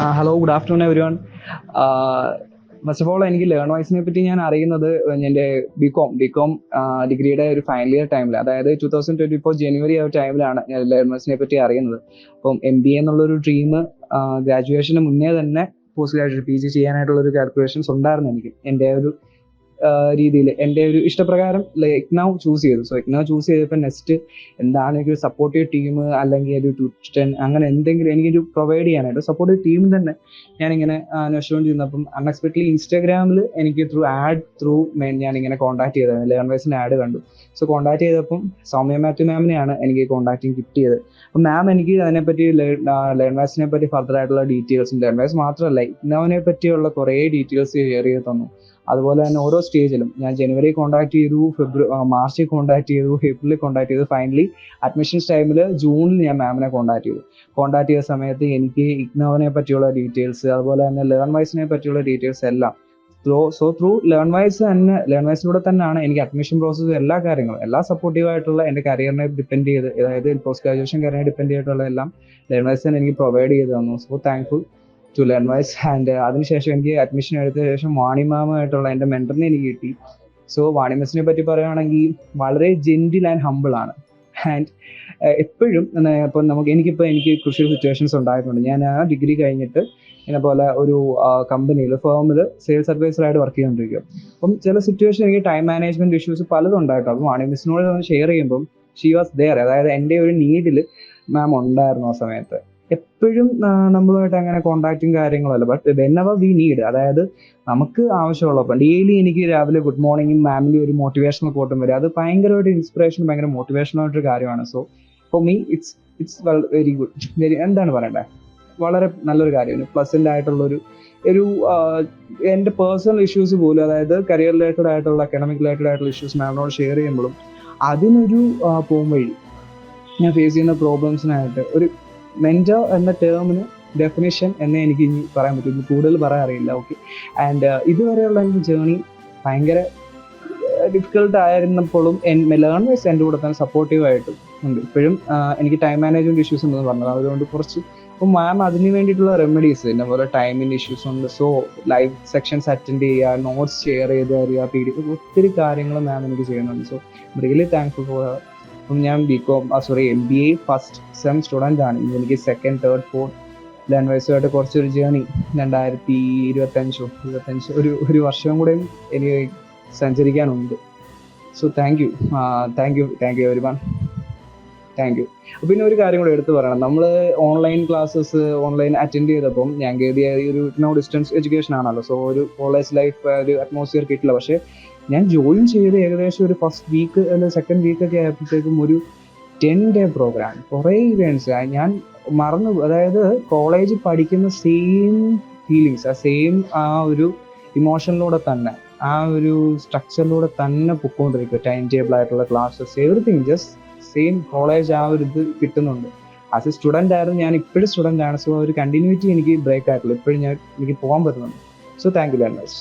Hello good afternoon everyone first of all എനിക്ക് learn വൈസിനെ പറ്റി ഞാൻ അറിയുന്നത് എന്റെ ബി കോം ബി കോം ഡിഗ്രിയുടെ ഒരു ഫൈനൽ ഇയർ ടൈമിൽ അതായത് ടൂ തൗസൻഡ് ട്വന്റി ഫോർ ജനുവരി ആ ടൈമിലാണ് ഞാൻ ലേൺ വൈസിനെ പറ്റി അറിയുന്നത്. അപ്പം എം ബി എ എന്നുള്ളൊരു ഡ്രീം ഗ്രാജുവേഷന് മുന്നേ തന്നെ പോസ്റ്റ് ഗ്രാജുവേഷൻ പി ജി ചെയ്യാനായിട്ടുള്ള ഒരു കാൽക്കുലേഷൻസ് ഉണ്ടായിരുന്നു എനിക്ക്. എന്റെ ഒരു രീതിയിൽ. എന്റെ ഒരു ഇഷ്ടപ്രകാരം ഇഗ്നൗ ചൂസ് ചെയ്തു. സോ ഇഗ്നൗ ചൂസ് ചെയ്തപ്പോൾ നെക്സ്റ്റ് എന്താണ് ഒരു സപ്പോർട്ടീവ് ടീം അല്ലെങ്കിൽ ഒരു ട്യൂഷൻ അങ്ങനെ എന്തെങ്കിലും എനിക്കൊരു പ്രൊവൈഡ് ചെയ്യാനായിട്ട്. സപ്പോർട്ടീവ് ടീം തന്നെ ഞാനിങ്ങനെ അന്വേഷിച്ചുകൊണ്ടിരുന്നപ്പം അൺഎക്സ്പെക്ട്ലി ഇൻസ്റ്റാഗ്രാമിൽ എനിക്ക് ത്രൂ ആഡ് ത്രൂ ഞാനിങ്ങനെ കോൺടാക്ട് ചെയ്തത്. ലെവൻ വൈസിന്റെ ആഡ് കണ്ടു. സോ കോൺടാക്ട് ചെയ്തപ്പം സൗമ്യ മാത്യു മാമിനെയാണ് എനിക്ക് കോൺടാക്റ്റിംഗ് കിട്ടിയത്. അപ്പം മാം എനിക്ക് അതിനെപ്പറ്റി ലേൺ വയസ്സിനെ പറ്റി ഫർദർ ആയിട്ടുള്ള ഡീറ്റെയിൽസും ലേൺ വയസ്സ് മാത്രമല്ല ഇന്നവനെ പറ്റിയുള്ള കുറേ ഡീറ്റെയിൽസ് ഷെയർ ചെയ്ത് തന്നു. അതുപോലെ തന്നെ ഓരോ സ്റ്റേജിലും ഞാൻ ജനുവരി കോണ്ടാക്ട് ചെയ്തു ഫെബ്രുവരി മാർച്ചിൽ കോണ്ടാക്ട് ചെയ്തു ഏപ്രിലിൽ കോണ്ടാക്ട് ചെയ്തു. ഫൈനലി അഡ്മിഷൻസ് ടൈമിൽ ജൂണിൽ ഞാൻ മാമിനെ കോണ്ടാക്ട് ചെയ്തു. കോണ്ടാക്ട് ചെയ്ത സമയത്ത് എനിക്ക് ഇഗ്നോവിനെ പറ്റിയുള്ള ഡീറ്റെയിൽസ് അതുപോലെ തന്നെ ലേൺ വൈസിനെ പറ്റിയുള്ള ഡീറ്റെയിൽസ് എല്ലാം. Through so through learn wise തന്നെ ലേൺ വൈസിലൂടെ തന്നെയാണ് എനിക്ക് അഡ്മിഷൻ പ്രോസസ്സ് എല്ലാ കാര്യങ്ങളും എല്ലാ സപ്പോർട്ടീവ് ആയിട്ടുള്ള എന്റെ കരിയറിനെ ഡിപ്പെൻഡ് ചെയ്ത് അതായത് പോസ്റ്റ് ഗ്രാജുവേഷൻ കരിയറിനെ ഡിപ്പെൻഡ് ചെയ്തിട്ടുള്ള എല്ലാം ലേൺ വൈസ് തന്നെ എനിക്ക് പ്രൊവൈഡ് ചെയ്ത് തന്നു. So thankful to learn wise and അതിനുശേഷം എനിക്ക് അഡ്മിഷൻ എടുത്ത ശേഷം വാണി മാമായിട്ടുള്ള എന്റെ മെന്ററിനെ എനിക്ക് കിട്ടി. സോ വാണി മിസ്സിനെ പറ്റി പറയുകയാണെങ്കിൽ വളരെ ജെന്റിൽ ആൻഡ് ഹമ്പിൾ ആണ്. ആൻഡ് എപ്പോഴും ഇപ്പം നമുക്ക് എനിക്കിപ്പോൾ എനിക്ക് കൃഷി സിറ്റുവേഷൻസ് ഉണ്ടായിട്ടുണ്ട്. ഞാൻ ആ ഡിഗ്രി കഴിഞ്ഞിട്ട് എന്നെ പോലെ ഒരു കമ്പനിയിൽ ഫേമിൽ സെയിൽസ് അഡ്വൈസറായിട്ട് വർക്ക് ചെയ്തുകൊണ്ടിരിക്കും അപ്പം ചില സിറ്റുവേഷൻ എനിക്ക് ടൈം മാനേജ്മെന്റ് ഇഷ്യൂസ് പലതും ഉണ്ടായിട്ടുണ്ട്. വാണി മിസ്സിനോട് ഷെയർ ചെയ്യുമ്പം ഷീ വാസ് ദെയർ അതായത് എന്റെ ഒരു നീഡിൽ മാം ഉണ്ടായിരുന്നു ആ സമയത്ത്. എപ്പോഴും നമ്മളുമായിട്ട് അങ്ങനെ കോണ്ടാക്റ്റും കാര്യങ്ങളല്ല but whenever we need അതായത് നമുക്ക് ആവശ്യമുള്ളപ്പോൾ ഡെയിലി എനിക്ക് രാവിലെ ഗുഡ് മോർണിംഗും മാമിന്റെ ഒരു മോട്ടിവേഷണൽ കോട്ടും വരും. അത് ഭയങ്കരമായിട്ട് ഇൻസ്പിറേഷൻ ഭയങ്കര മോട്ടിവേഷനായിട്ടൊരു കാര്യമാണ്. So for me it's it's very good very എന്താണ് പറയണ്ടേ? വളരെ നല്ലൊരു കാര്യമാണ്. പ്ലസന്റ് ആയിട്ടുള്ളൊരു ഒരു എന്റെ പേഴ്സണൽ ഇഷ്യൂസ് പോലും അതായത് കരിയർ റിലേറ്റഡ് ആയിട്ടുള്ള അക്കാഡമിക് റിലേറ്റഡ് ആയിട്ടുള്ള ഇഷ്യൂസ് മാമിനോട് ഷെയർ ചെയ്യുമ്പോഴും അതിനൊരു പോംവഴി ഞാൻ ഫേസ് ചെയ്യുന്ന പ്രോബ്ലംസിനായിട്ട് ഒരു മെന്റർ എന്ന ടേമിന് ഡെഫിനേഷൻ എന്നെ എനിക്ക് ഇനി പറയാൻ പറ്റും. കൂടുതൽ പറയാൻ അറിയില്ല. ഓക്കെ ആൻഡ് ഇതുവരെയുള്ള എന്റെ ജേണി ഭയങ്കര ഡിഫിക്കൽട്ട് ആയിരുന്നപ്പോഴും ലേൺ വൈസ് എന്റെ കൂടെ തന്നെ സപ്പോർട്ടീവ് ആയിട്ടും ഉണ്ട്. ഇപ്പോഴും എനിക്ക് ടൈം മാനേജ്മെന്റ് ഇഷ്യൂസ് ഉണ്ടെന്ന് പറഞ്ഞത് അതുകൊണ്ട് കുറച്ച് അപ്പം മാം അതിന് വേണ്ടിയിട്ടുള്ള റെമഡീസ് എന്നെ പോലെ ടൈമിന്റെ ഇഷ്യൂസ് ഉണ്ട്. സോ ലൈവ് സെക്ഷൻസ് അറ്റൻഡ് ചെയ്യുക നോട്ട്സ് ഷെയർ ചെയ്ത് തരിക പി ഡി ഒത്തിരി കാര്യങ്ങൾ മാം എനിക്ക് ചെയ്യുന്നുണ്ട്. സോ റിയലി താങ്ക്ഫുൾ ഫോർ അപ്പം ഞാൻ B com sorry M B A first sem student ആണ്. എനിക്ക് സെക്കൻഡ് തേർഡ് ഫോർത്ത് ലേൺ വയസ്സുമായിട്ട് കുറച്ചൊരു ജേണി രണ്ടായിരത്തി ഇരുപത്തഞ്ചോ ഇരുപത്തഞ്ച് ഒരു ഒരു വർഷം കൂടെ എനിക്ക് സഞ്ചരിക്കാനുണ്ട്. So thank you thank you thank you everyone thank you പിന്നെ ഒരു കാര്യം കൂടെ എടുത്തു പറയണം. നമ്മൾ ഓൺലൈൻ ക്ലാസ്സസ് ഓൺലൈൻ അറ്റൻഡ് ചെയ്തപ്പം ഞാൻ കരുതിയ ഒരു നോ ഡിസ്റ്റൻസ് എഡ്യൂക്കേഷൻ ആണല്ലോ. സോ ഒരു കോളേജ് ലൈഫ് ഒരു അറ്റ്മോസ്ഫിയർ കിട്ടില്ല. പക്ഷേ ഞാൻ ജോയിൻ ചെയ്ത് ഏകദേശം ഒരു ഫസ്റ്റ് വീക്ക് അല്ലെങ്കിൽ സെക്കൻഡ് വീക്ക് ഒക്കെ ആയപ്പോഴത്തേക്കും ഒരു ടെൻ ഡേ പ്രോഗ്രാം കുറേ ഇവന്റ്സ് ഞാൻ മറന്നു അതായത് കോളേജിൽ പഠിക്കുന്ന സെയിം ഫീലിങ്സ് ആ സെയിം ആ ഒരു ഇമോഷനിലൂടെ തന്നെ ആ ഒരു സ്ട്രക്ചറിലൂടെ തന്നെ പൊക്കോണ്ടിരിക്കും ടൈം ടേബിൾ ആയിട്ടുള്ള classes everything just same college ആ ഒരു ഇത് കിട്ടുന്നുണ്ട്. ആസ് എ സ്റ്റുഡന്റ് ആയിരുന്നു ഞാൻ ഇപ്പോഴും സ്റ്റുഡന്റ് ആണ്. സോ ഒരു കണ്ടിന്യൂറ്റി എനിക്ക് ബ്രേക്ക് ആയിട്ടുള്ളൂ. ഇപ്പോഴും ഞാൻ എനിക്ക് പോകാൻ പറ്റുന്നുണ്ട്. So thank you very much